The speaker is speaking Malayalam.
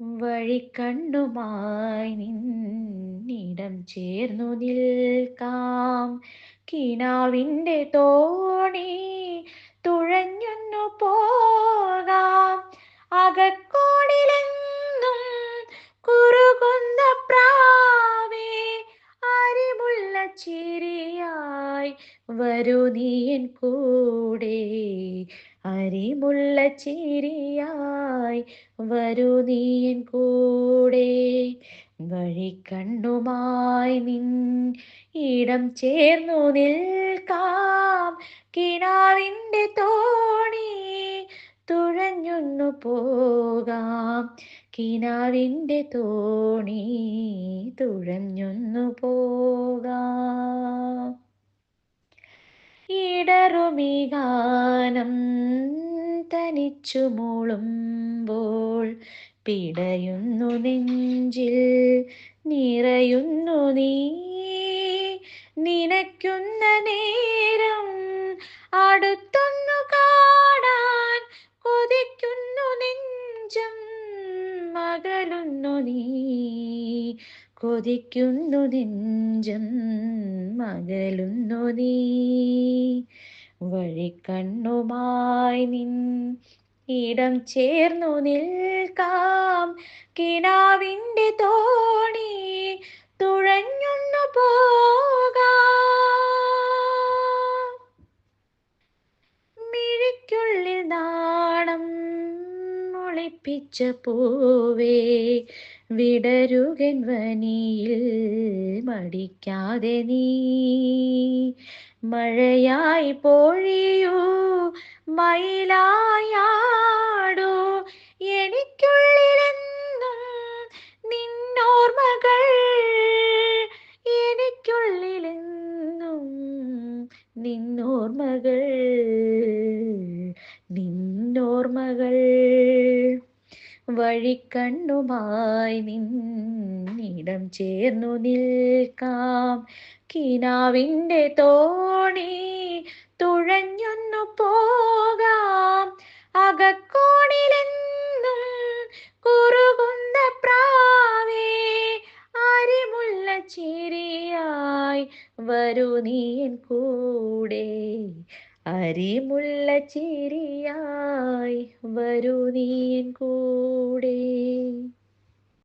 വഴിക്കണ്ണുമായി നിന്നിടം ചേർന്നു നിൽക്കാം. കിനാവിന്റെ തോണി തുഴഞ്ഞൊന്നു പോകാം. അകക്കോണിലെന്നും കുറുകുന്ന പ്രാവേ അരിമുള്ള ചിരിയായി വരൂ നീയൻ കൂടെ. അരിമുള്ള ചിരിയായി വരൂ നീയൻ കൂടെ. വഴിക്കണ്ണുമായി നിൻ ഇടം ചേർന്നു നിൽക്കാം. കിണാവിന്റെ തോണി തുഴഞ്ഞൊന്നു പോകാം. കിനാവിന്റെ തോണി തുഴഞ്ഞൊന്നു പോകാം. ഇടറുമി ഗാനം തനിച്ചു മൂളുമ്പോൾ പിടയുന്നു നെഞ്ചിൽ നിറയുന്നു നീ. നിനയ്ക്കുന്ന നേരം അടുത്തൊന്നു കാണാൻ കൊതിക്കുന്നു നെഞ്ചം മകലുന്നു നീ. കൊതിക്കുന്നു നെഞ്ചം മകലുന്നു നീ. വഴിക്കണ്ണുമായി നിൻ ഇടം ചേർന്നു നിൽക്കാം. കിനാവിന്റെ തോണി ഒളിപ്പിച്ച പൂവേ വിടരുകൻ വനിയിൽ മടിക്കാതെ നീ. മഴയായി പോഴിയോ മയിലായാടോ. എനിക്കുള്ളിലെന്നും നിന്നോർമകൾ എനിക്കുള്ളിലെന്നും നിന്നോർമകൾ നിന്നോർമ്മകൾ. വഴിക്കണ്ണുമായി നിന്നിടം ചേർന്നു നിൽക്കാം. കിനാവിന്റെ തോണി തുഴഞ്ഞൊന്നു പോകാം. അകക്കോണിലെന്നും കുറുകുന്ന പ്രാവേ അരിമുള്ള ചിരിയായി വരൂ നീൻ കൂടെ. അരിമുള്ള ചിരിയായി വരൂ നീൻ കൂടെ